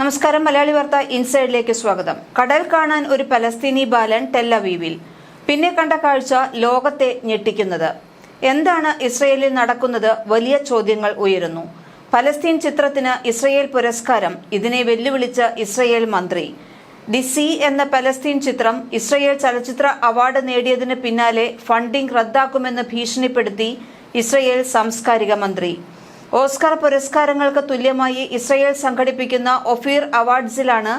നമസ്കാരം മലയാളി വാർത്ത ഇൻസൈഡിലേക്ക് സ്വാഗതം. കടൽ കാണാൻ ഒരു പലസ്തീനി ബാലൻ ടെല്ലവീവിൽ പിന്നെ കണ്ട കാഴ്ച ലോകത്തെ ഞെട്ടിക്കുന്നത്. എന്താണ് ഇസ്രയേലിൽ നടക്കുന്നത്? വലിയ ചോദ്യങ്ങൾ ഉയരുന്നു. പലസ്തീൻ ചിത്രത്തിന് ഇസ്രയേൽ പുരസ്കാരം. ഇതിനെ വെല്ലുവിളിച്ച ഇസ്രയേൽ മന്ത്രി. ദി സി എന്ന പലസ്തീൻ ചിത്രം ഇസ്രയേൽ ചലച്ചിത്ര അവാർഡ് നേടിയതിന് പിന്നാലെ ഫണ്ടിംഗ് റദ്ദാക്കുമെന്ന് ഭീഷണിപ്പെടുത്തി ഇസ്രയേൽ സാംസ്കാരിക മന്ത്രി. ഓസ്കാർ പുരസ്കാരങ്ങൾക്ക് തുല്യമായി ഇസ്രയേൽ സംഘടിപ്പിക്കുന്ന ഒഫീർ അവാർഡ്സിലാണ്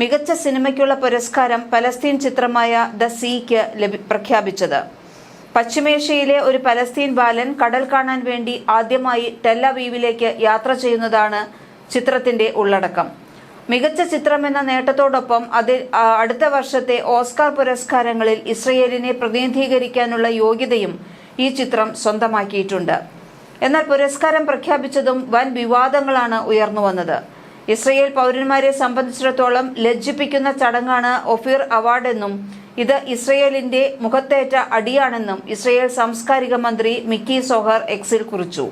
മികച്ച സിനിമയ്ക്കുള്ള പുരസ്കാരം പലസ്തീൻ ചിത്രമായ ദ സീക്ക് പ്രഖ്യാപിച്ചത്. പശ്ചിമേഷ്യയിലെ ഒരു പലസ്തീൻ ബാലൻ കടൽ കാണാൻ വേണ്ടി ആദ്യമായി ടെല്ലവീവിലേക്ക് യാത്ര ചെയ്യുന്നതാണ് ചിത്രത്തിന്റെ ഉള്ളടക്കം. മികച്ച ചിത്രമെന്ന നേട്ടത്തോടൊപ്പം അതിൽ അടുത്ത വർഷത്തെ ഓസ്കാർ പുരസ്കാരങ്ങളിൽ ഇസ്രയേലിനെ പ്രതിനിധീകരിക്കാനുള്ള യോഗ്യതയും ഈ ചിത്രം സ്വന്തമാക്കിയിട്ടുണ്ട്. എന്നാൽ പുരസ്കാരം പ്രഖ്യാപിച്ചതും വൻ വിവാദങ്ങളാണ് ഉയർന്നുവന്നത് ഇസ്രയേൽ പൗരന്മാരെ സംബന്ധിച്ചിടത്തോളം ലജ്ജിപ്പിക്കുന്ന ചടങ്ങാണ് ഒഫീർ അവാർഡ് എന്നും ഇത് ഇസ്രയേലിന്റെ മുഖത്തേറ്റ അടിയാണെന്നും ഇസ്രയേൽ സാംസ്കാരിക മന്ത്രി മിക്കി സോഹർ എക്സിൽ കുറിച്ചു.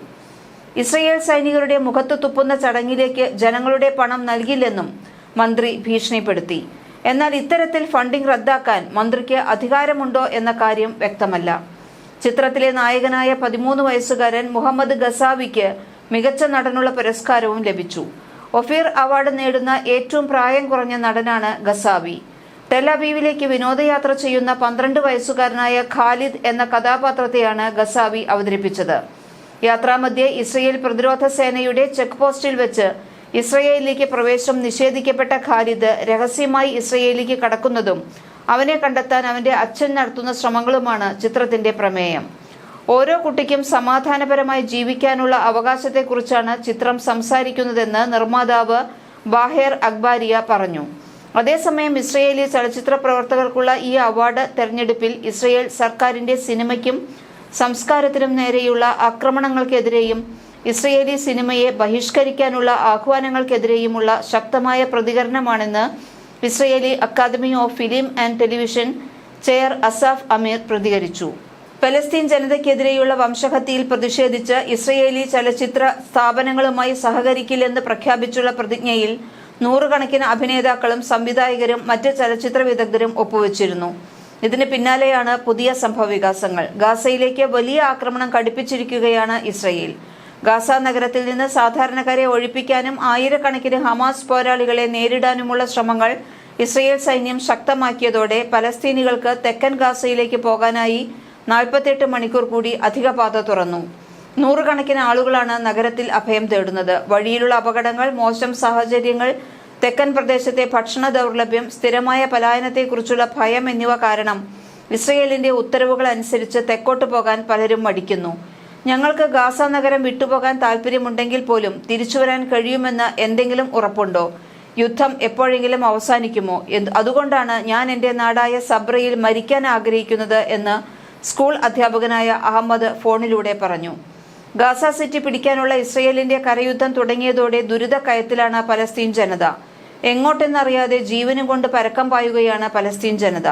ഇസ്രയേൽ സൈനികരുടെ മുഖത്ത് തുപ്പുന്ന ചടങ്ങിലേക്ക് ജനങ്ങളുടെ പണം നൽകില്ലെന്നും മന്ത്രി ഭീഷണിപ്പെടുത്തി. എന്നാൽ ഇത്തരത്തിൽ ഫണ്ടിംഗ് റദ്ദാക്കാൻ മന്ത്രിക്ക് അധികാരമുണ്ടോ എന്ന കാര്യം വ്യക്തമല്ല. ചിത്രത്തിലെ നായകനായ പതിമൂന്ന് വയസ്സുകാരൻ മുഹമ്മദ് ഗസാവിക്ക് മികച്ച നടനുള്ള പുരസ്കാരവും ലഭിച്ചു. ഒഫീർ അവാർഡ് നേടുന്ന ഏറ്റവും പ്രായം കുറഞ്ഞ നടനാണ് ഗസാവി. ടെലബീവിലേക്ക് വിനോദയാത്ര ചെയ്യുന്ന പന്ത്രണ്ട് വയസ്സുകാരനായ ഖാലിദ് എന്ന കഥാപാത്രത്തെയാണ് ഗസാവി അവതരിപ്പിച്ചത്. യാത്രാമധ്യേ ഇസ്രയേൽ പ്രതിരോധ സേനയുടെ ചെക്ക് പോസ്റ്റിൽ വെച്ച് ഇസ്രയേലിലേക്ക് പ്രവേശനം നിഷേധിക്കപ്പെട്ട ഖാലിദ് രഹസ്യമായി ഇസ്രയേലിലേക്ക് കടക്കുന്നതും അവനെ കണ്ടെത്താൻ അവന്റെ അച്ഛൻ നടത്തുന്ന ശ്രമങ്ങളുമാണ് ചിത്രത്തിന്റെ പ്രമേയം. ഓരോ കുട്ടിക്കും സമാധാനപരമായി ജീവിക്കാനുള്ള അവകാശത്തെക്കുറിച്ചാണ് ചിത്രം സംസാരിക്കുന്നതെന്ന് നിർമ്മാതാവ് ബാഹേർ അക്ബാരിയ പറഞ്ഞു. അതേസമയം ഇസ്രയേലി ചലച്ചിത്ര പ്രവർത്തകർക്കുള്ള ഈ അവാർഡ് തെരഞ്ഞെടുപ്പിൽ ഇസ്രയേൽ സർക്കാരിന്റെ സിനിമയ്ക്കും സംസ്കാരത്തിനും നേരെയുള്ള ആക്രമണങ്ങൾക്കെതിരെയും ഇസ്രയേലി സിനിമയെ ബഹിഷ്കരിക്കാനുള്ള ആഹ്വാനങ്ങൾക്കെതിരെയുമുള്ള ശക്തമായ പ്രതികരണമാണെന്ന് Israeli academy of film and television chair Asaf Amir പ്രതികരിച്ചു. പലസ്തീൻ ജനതയ്ക്കെതിരെയുള്ള വംശഹത്യയിൽ പ്രതിഷേധിച്ച് ഇസ്രയേലി ചലച്ചിത്ര സ്ഥാപനങ്ങളുമായി സഹകരിക്കില്ലെന്ന് പ്രഖ്യാപിച്ചുള്ള പ്രതിജ്ഞയിൽ നൂറുകണക്കിന് അഭിനേതാക്കളും സംവിധായകരും മറ്റ് ചലച്ചിത്ര വിദഗ്ധരും ഒപ്പുവെച്ചിരുന്നു. ഇതിന് പിന്നാലെയാണ് പുതിയ സംഭവവികാസങ്ങൾ. ഗാസയിലേക്ക് വലിയ ആക്രമണം കടുപ്പിച്ചിരിക്കുകയാണ് ഇസ്രയേൽ. ഗാസ നഗരത്തിൽ നിന്ന് സാധാരണക്കാരെ ഒഴിപ്പിക്കാനും ആയിരക്കണക്കിന് ഹമാസ് പോരാളികളെ നേരിടാനുമുള്ള ശ്രമങ്ങൾ ഇസ്രയേൽ സൈന്യം ശക്തമാക്കിയതോടെ പലസ്തീനികൾക്ക് തെക്കൻ ഗാസയിലേക്ക് പോകാനായി നാൽപ്പത്തെട്ട് മണിക്കൂർ കൂടി അധിക പാത തുറന്നു. നൂറുകണക്കിന് ആളുകളാണ് നഗരത്തിൽ അഭയം തേടുന്നത്. വഴിയിലുള്ള അപകടങ്ങൾ മോശം സാഹചര്യങ്ങൾ തെക്കൻ പ്രദേശത്തെ ഭക്ഷണ ദൗർലഭ്യം സ്ഥിരമായ പലായനത്തെക്കുറിച്ചുള്ള ഭയം എന്നിവ കാരണം ഇസ്രയേലിന്റെ ഉത്തരവുകൾ അനുസരിച്ച് തെക്കോട്ട് പോകാൻ പലരും മടിക്കുന്നു. ഞങ്ങൾക്ക് ഗാസ നഗരം വിട്ടുപോകാൻ താല്പര്യമുണ്ടെങ്കിൽ പോലും തിരിച്ചുവരാൻ കഴിയുമെന്ന് എന്തെങ്കിലും ഉറപ്പുണ്ടോ? യുദ്ധം എപ്പോഴെങ്കിലും അവസാനിക്കുമോ? അതുകൊണ്ടാണ് ഞാൻ എന്റെ നാടായ സബ്രയിൽ മരിക്കാൻ ആഗ്രഹിക്കുന്നത് എന്ന് സ്കൂൾ അധ്യാപകനായ അഹമ്മദ് ഫോണിലൂടെ പറഞ്ഞു. ഗാസ സിറ്റി പിടിക്കാനുള്ള ഇസ്രയേലിന്റെ കരയുദ്ധം തുടങ്ങിയതോടെ ദുരിത കയത്തിലാണ് പലസ്തീൻ ജനത. എങ്ങോട്ടെന്നറിയാതെ ജീവനും കൊണ്ട് പരക്കം പായുകയാണ് പലസ്തീൻ ജനത.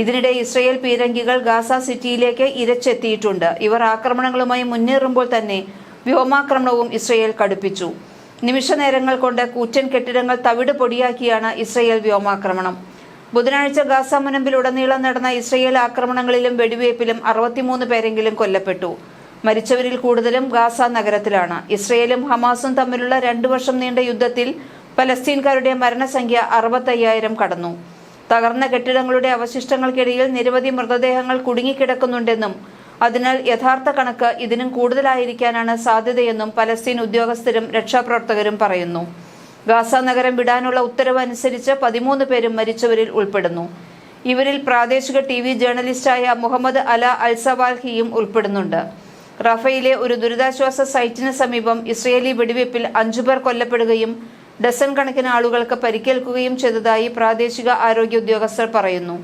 ഇതിനിടെ ഇസ്രയേൽ പീരങ്കികൾ ഗാസ സിറ്റിയിലേക്ക് ഇരച്ചെത്തിയിട്ടുണ്ട്. ഇവർ ആക്രമണങ്ങളുമായി മുന്നേറുമ്പോൾ തന്നെ വ്യോമാക്രമണവും ഇസ്രയേൽ കടുപ്പിച്ചു. നിമിഷ നേരങ്ങൾ കൊണ്ട് കൂറ്റൻ കെട്ടിടങ്ങൾ തവിട് പൊടിയാക്കിയാണ് ഇസ്രയേൽ വ്യോമാക്രമണം. ബുധനാഴ്ച ഗാസ മുനമ്പിലുടനീളം നടന്ന ഇസ്രയേൽ ആക്രമണങ്ങളിലും വെടിവയ്പ്പിലും അറുപത്തിമൂന്ന് പേരെങ്കിലും കൊല്ലപ്പെട്ടു. മരിച്ചവരിൽ കൂടുതലും ഗാസ നഗരത്തിലാണ്. ഇസ്രയേലും ഹമാസും തമ്മിലുള്ള രണ്ടു വർഷം നീണ്ട യുദ്ധത്തിൽ പലസ്തീൻകാരുടെ മരണസംഖ്യ അറുപത്തയ്യായിരം കടന്നു. തകർന്ന കെട്ടിടങ്ങളുടെ അവശിഷ്ടങ്ങൾക്കിടയിൽ നിരവധി മൃതദേഹങ്ങൾ കുടുങ്ങിക്കിടക്കുന്നുണ്ടെന്നും അതിനാൽ യഥാർത്ഥ കണക്ക് ഇതിനും കൂടുതലായിരിക്കാനാണ് സാധ്യതയെന്നും പലസ്തീൻ ഉദ്യോഗസ്ഥരും രക്ഷാപ്രവർത്തകരും പറയുന്നു. ഗാസ നഗരം വിടാനുള്ള ഉത്തരവ് അനുസരിച്ച് പതിമൂന്ന് പേരും മരിച്ചവരിൽ ഉൾപ്പെടുന്നു. ഇവരിൽ പ്രാദേശിക ടി വി ജേർണലിസ്റ്റായ മുഹമ്മദ് അല അൽസവാൽഹിയും ഉൾപ്പെടുന്നുണ്ട്. റഫയിലെ ഒരു ദുരിതാശ്വാസ സൈറ്റിന് സമീപം ഇസ്രയേലി വെടിവയ്പിൽ അഞ്ചുപേർ കൊല്ലപ്പെടുകയും ഡസൻ കണക്കിന് ആളുകൾക്ക് പരിക്കേൽക്കുകയും ചെയ്തതായി പ്രാദേശിക ആരോഗ്യ ഉദ്യോഗസ്ഥർ പറയുന്നു.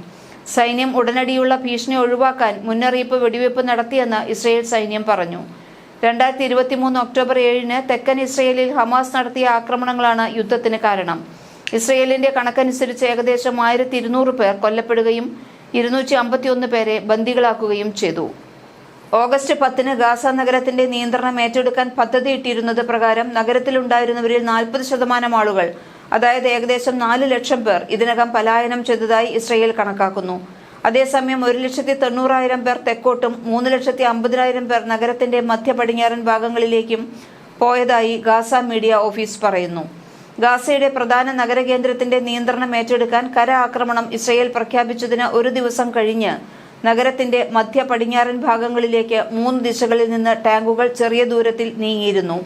സൈന്യം ഉടനടിയുള്ള ഭീഷണി ഒഴിവാക്കാൻ മുന്നറിയിപ്പ് വെടിവയ്പ് നടത്തിയെന്ന് ഇസ്രയേൽ സൈന്യം പറഞ്ഞു. രണ്ടായിരത്തി ഇരുപത്തി മൂന്ന് ഒക്ടോബർ ഏഴിന് തെക്കൻ ഇസ്രയേലിൽ ഹമാസ് നടത്തിയ ആക്രമണങ്ങളാണ് യുദ്ധത്തിന് കാരണം. ഇസ്രയേലിന്റെ കണക്കനുസരിച്ച് ഏകദേശം ആയിരത്തി ഇരുന്നൂറ് പേർ കൊല്ലപ്പെടുകയും ഇരുന്നൂറ്റി അമ്പത്തിയൊന്ന് പേരെ ബന്ദികളാക്കുകയും ചെയ്തു. ഓഗസ്റ്റ് പത്തിന് ഗാസ നഗരത്തിന്റെ നിയന്ത്രണം ഏറ്റെടുക്കാൻ പദ്ധതിയിട്ടിരുന്നത് പ്രകാരം നഗരത്തിലുണ്ടായിരുന്നവരിൽ നാൽപ്പത് ശതമാനം ആളുകൾ അതായത് ഏകദേശം നാല് ലക്ഷം പേർ ഇതിനകം പലായനം ചെയ്തതായി ഇസ്രയേൽ കണക്കാക്കുന്നു. അതേസമയം ഒരു ലക്ഷത്തി തൊണ്ണൂറായിരം പേർ തെക്കോട്ടും മൂന്ന് ലക്ഷത്തി അമ്പതിനായിരം പേർ നഗരത്തിന്റെ മധ്യ പടിഞ്ഞാറൻ ഭാഗങ്ങളിലേക്കും പോയതായി ഗാസ മീഡിയ ഓഫീസ് പറയുന്നു. ഗാസയുടെ പ്രധാന നഗരകേന്ദ്രത്തിന്റെ നിയന്ത്രണം ഏറ്റെടുക്കാൻ കര ആക്രമണം ഇസ്രയേൽ പ്രഖ്യാപിച്ചതിന് ഒരു ദിവസം കഴിഞ്ഞ് നഗരത്തിന്റെ മധ്യ പടിഞ്ഞാറൻ ഭാഗങ്ങളിലേക്ക് മൂന്ന് ദിശകളിൽ നിന്ന് ടാങ്കുകൾ ചെറിയ ദൂരത്തിൽ നീങ്ങിയിരുന്നു.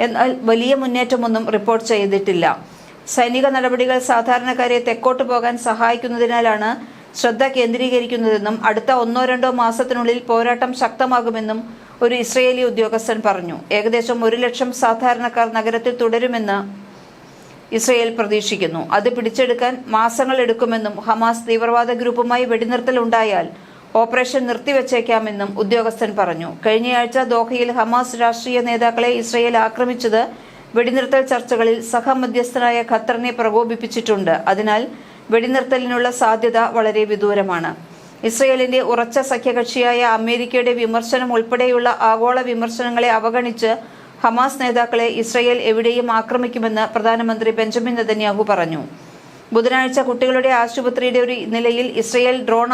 എന്നാൽ വലിയ മുന്നേറ്റമൊന്നും റിപ്പോർട്ട് ചെയ്തിട്ടില്ല. സൈനിക നടപടികൾ സാധാരണക്കാരെ തെക്കോട്ട് പോകാൻ സഹായിക്കുന്നതിനാലാണ് ശ്രദ്ധ കേന്ദ്രീകരിക്കുന്നതെന്നും അടുത്ത ഒന്നോ രണ്ടോ മാസത്തിനുള്ളിൽ പോരാട്ടം ശക്തമാകുമെന്നും ഒരു ഇസ്രയേലി ഉദ്യോഗസ്ഥൻ പറഞ്ഞു. ഏകദേശം ഒരു ലക്ഷം സാധാരണക്കാർ നഗരത്തിൽ തുടരുമെന്ന് ഇസ്രയേൽ പ്രതീക്ഷിക്കുന്നു. അത് പിടിച്ചെടുക്കാൻ മാസങ്ങൾ എടുക്കുമെന്നും ഹമാസ് തീവ്രവാദ ഗ്രൂപ്പുമായി വെടിനിർത്തൽ ഉണ്ടായാൽ ഓപ്പറേഷൻ നിർത്തിവച്ചേക്കാമെന്നും ഉദ്യോഗസ്ഥൻ പറഞ്ഞു. കഴിഞ്ഞയാഴ്ച ദോഹയിൽ ഹമാസ് രാഷ്ട്രീയ നേതാക്കളെ ഇസ്രയേൽ ആക്രമിച്ചത് വെടിനിർത്തൽ ചർച്ചകളിൽ സഹമധ്യസ്ഥനായ ഖത്തറിനെ പ്രകോപിപ്പിച്ചിട്ടുണ്ട്. അതിനാൽ വെടിനിർത്തലിനുള്ള സാധ്യത വളരെ വിദൂരമാണ്. ഇസ്രയേലിന്റെ ഉറച്ച സഖ്യകക്ഷിയായ അമേരിക്കയുടെ വിമർശനം ഉൾപ്പെടെയുള്ള ആഗോള വിമർശനങ്ങളെ അവഗണിച്ച് ഹമാസ് നേതാക്കളെ ഇസ്രയേൽ എവിടെയും ആക്രമിക്കുമെന്ന് പ്രധാനമന്ത്രി ബെഞ്ചമിൻ നെതന്യാഹു പറഞ്ഞു. ബുധനാഴ്ച കുട്ടികളുടെ ആശുപത്രിയുടെ ഒരു നിലയിൽ ഇസ്രയേൽ ഡ്രോൺ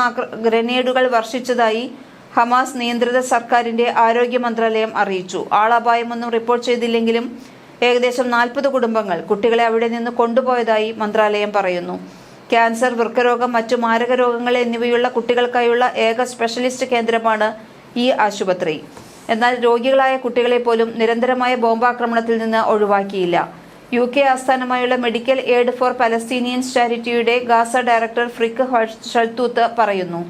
ഗ്രനേഡുകൾ വർഷിച്ചതായി ഹമാസ് നിയന്ത്രിത സർക്കാരിന്റെ ആരോഗ്യ മന്ത്രാലയം അറിയിച്ചു. ആളപായമൊന്നും റിപ്പോർട്ട് ചെയ്തില്ലെങ്കിലും ഏകദേശം നാൽപ്പത് കുടുംബങ്ങൾ കുട്ടികളെ അവിടെ നിന്ന് കൊണ്ടുപോയതായി മന്ത്രാലയം പറയുന്നു. ക്യാൻസർ വൃക്കരോഗം മറ്റു മാരക രോഗങ്ങൾ എന്നിവയുള്ള കുട്ടികൾക്കായുള്ള ഏക സ്പെഷ്യലിസ്റ്റ് കേന്ദ്രമാണ് ഈ ആശുപത്രി. എന്നാൽ രോഗികളായ കുട്ടികളെ പോലും നിരന്തരമായ ബോംബാക്രമണത്തിൽ നിന്ന് ഒഴിവാക്കിയില്ല. യു കെ ആസ്ഥാനമായുള്ള മെഡിക്കൽ എയ്ഡ് ഫോർ പലസ്തീനിയൻസ് ചാരിറ്റിയുടെ ഗാസ ഡയറക്ടർ ഫ്രിക്ക് ഷൽത്തൂത്ത് പറയുന്നു.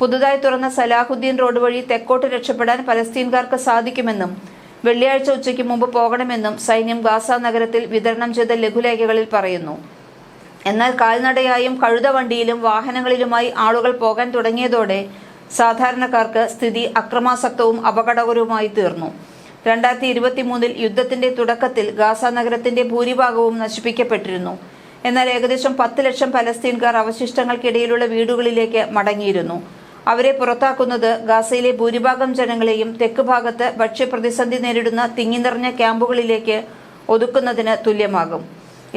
പുതുതായി തുറന്ന സലാഹുദ്ദീൻ റോഡ് വഴി തെക്കോട്ട് രക്ഷപ്പെടാൻ പലസ്തീൻകാർക്ക് സാധിക്കുമെന്നും വെള്ളിയാഴ്ച ഉച്ചയ്ക്ക് മുമ്പ് പോകണമെന്നും സൈന്യം ഗാസ നഗരത്തിൽ വിതരണം ചെയ്ത ലഘുലേഖകളിൽ പറയുന്നു. എന്നാൽ കാൽനടയായും കഴുതവണ്ടിയിലും വാഹനങ്ങളിലുമായി ആളുകൾ പോകാൻ തുടങ്ങിയതോടെ സാധാരണക്കാർക്ക് സ്ഥിതി അക്രമാസക്തവും അപകടകരവുമായി തീർന്നു. രണ്ടായിരത്തി ഇരുപത്തി മൂന്നിൽ യുദ്ധത്തിന്റെ തുടക്കത്തിൽ ഗാസ നഗരത്തിന്റെ ഭൂരിഭാഗവും നശിപ്പിക്കപ്പെട്ടിരുന്നു. എന്നാൽ ഏകദേശം പത്ത് ലക്ഷം പലസ്തീൻകാർ അവശിഷ്ടങ്ങൾക്കിടയിലുള്ള വീടുകളിലേക്ക് മടങ്ങിയിരുന്നു. അവരെ പുറത്താക്കുന്നത് ഗാസയിലെ ഭൂരിഭാഗം ജനങ്ങളെയും തെക്ക് ഭാഗത്ത് ഭക്ഷ്യപ്രതിസന്ധി നേരിടുന്ന തിങ്ങിനിറഞ്ഞ ക്യാമ്പുകളിലേക്ക് ഒതുക്കുന്നതിന് തുല്യമാകും.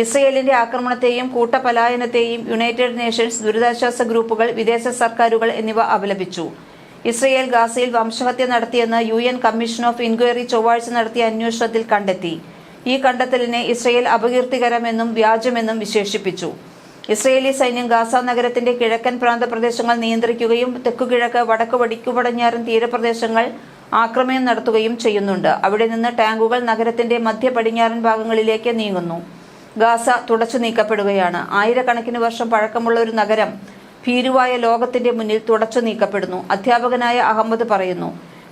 ഇസ്രയേലിന്റെ ആക്രമണത്തെയും കൂട്ടപലായനത്തെയും യുണൈറ്റഡ് നേഷൻസ് ദുരിതാശ്വാസ ഗ്രൂപ്പുകൾ വിദേശ സർക്കാരുകൾ എന്നിവ അപലപിച്ചു. ഇസ്രയേൽ ഗാസയിൽ വംശഹത്യ നടത്തിയെന്ന് U N commission of inquiry ചൊവ്വാഴ്ച നടത്തിയ അന്വേഷണത്തിൽ കണ്ടെത്തി. ഈ കണ്ടെത്തലിനെ ഇസ്രയേൽ അപകീർത്തികരമെന്നും വ്യാജമെന്നും വിശേഷിപ്പിച്ചു. ഇസ്രയേലി സൈന്യം ഗാസ നഗരത്തിന്റെ കിഴക്കൻ പ്രാന്ത പ്രദേശങ്ങൾ നിയന്ത്രിക്കുകയും തെക്കുകിഴക്ക് വടക്ക് വടിക്കുപടിഞ്ഞാറൻ തീരപ്രദേശങ്ങൾ ആക്രമണം നടത്തുകയും ചെയ്യുന്നുണ്ട്. അവിടെ നിന്ന് ടാങ്കുകൾ നഗരത്തിന്റെ മധ്യ പടിഞ്ഞാറൻ ഭാഗങ്ങളിലേക്ക് നീങ്ങുന്നു. ഗാസ തുടച്ചു നീക്കപ്പെടുകയാണ്. ആയിരക്കണക്കിന് വർഷം പഴക്കമുള്ള ഒരു നഗരം ഭീരുവായ ലോകത്തിന്റെ മുന്നിൽ തുടച്ചു നീക്കപ്പെടുന്നു. അധ്യാപകനായ അഹമ്മദ് പറയുന്നു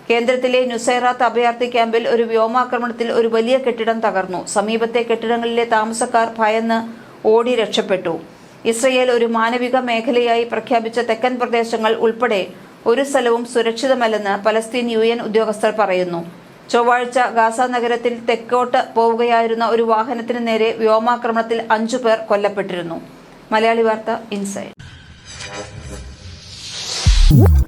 കേന്ദ്രത്തിലെ നുസൈറാത്ത് അഭയാർത്ഥി ക്യാമ്പിൽ ഒരു വ്യോമാക്രമണത്തിൽ ഒരു വലിയ കെട്ടിടം തകർന്നു. സമീപത്തെ കെട്ടിടങ്ങളിലെ താമസക്കാർ ഭയന്ന് ഓടി രക്ഷപ്പെട്ടു. ഇസ്രയേൽ ഒരു മാനവിക മേഖലയായി പ്രഖ്യാപിച്ച തെക്കൻ പ്രദേശങ്ങൾ ഉൾപ്പെടെ ഒരു സ്ഥലവും സുരക്ഷിതമല്ലെന്ന് പലസ്തീൻ യു എൻ ഉദ്യോഗസ്ഥർ പറയുന്നു. ചൊവ്വാഴ്ച ഗാസ നഗരത്തിൽ തെക്കോട്ട് പോവുകയായിരുന്ന ഒരു വാഹനത്തിന് നേരെ വ്യോമാക്രമണത്തിൽ അഞ്ചു പേർ കൊല്ലപ്പെട്ടിരുന്നു. മലയാളി വാർത്ത ഇൻസൈഡ് Whoop.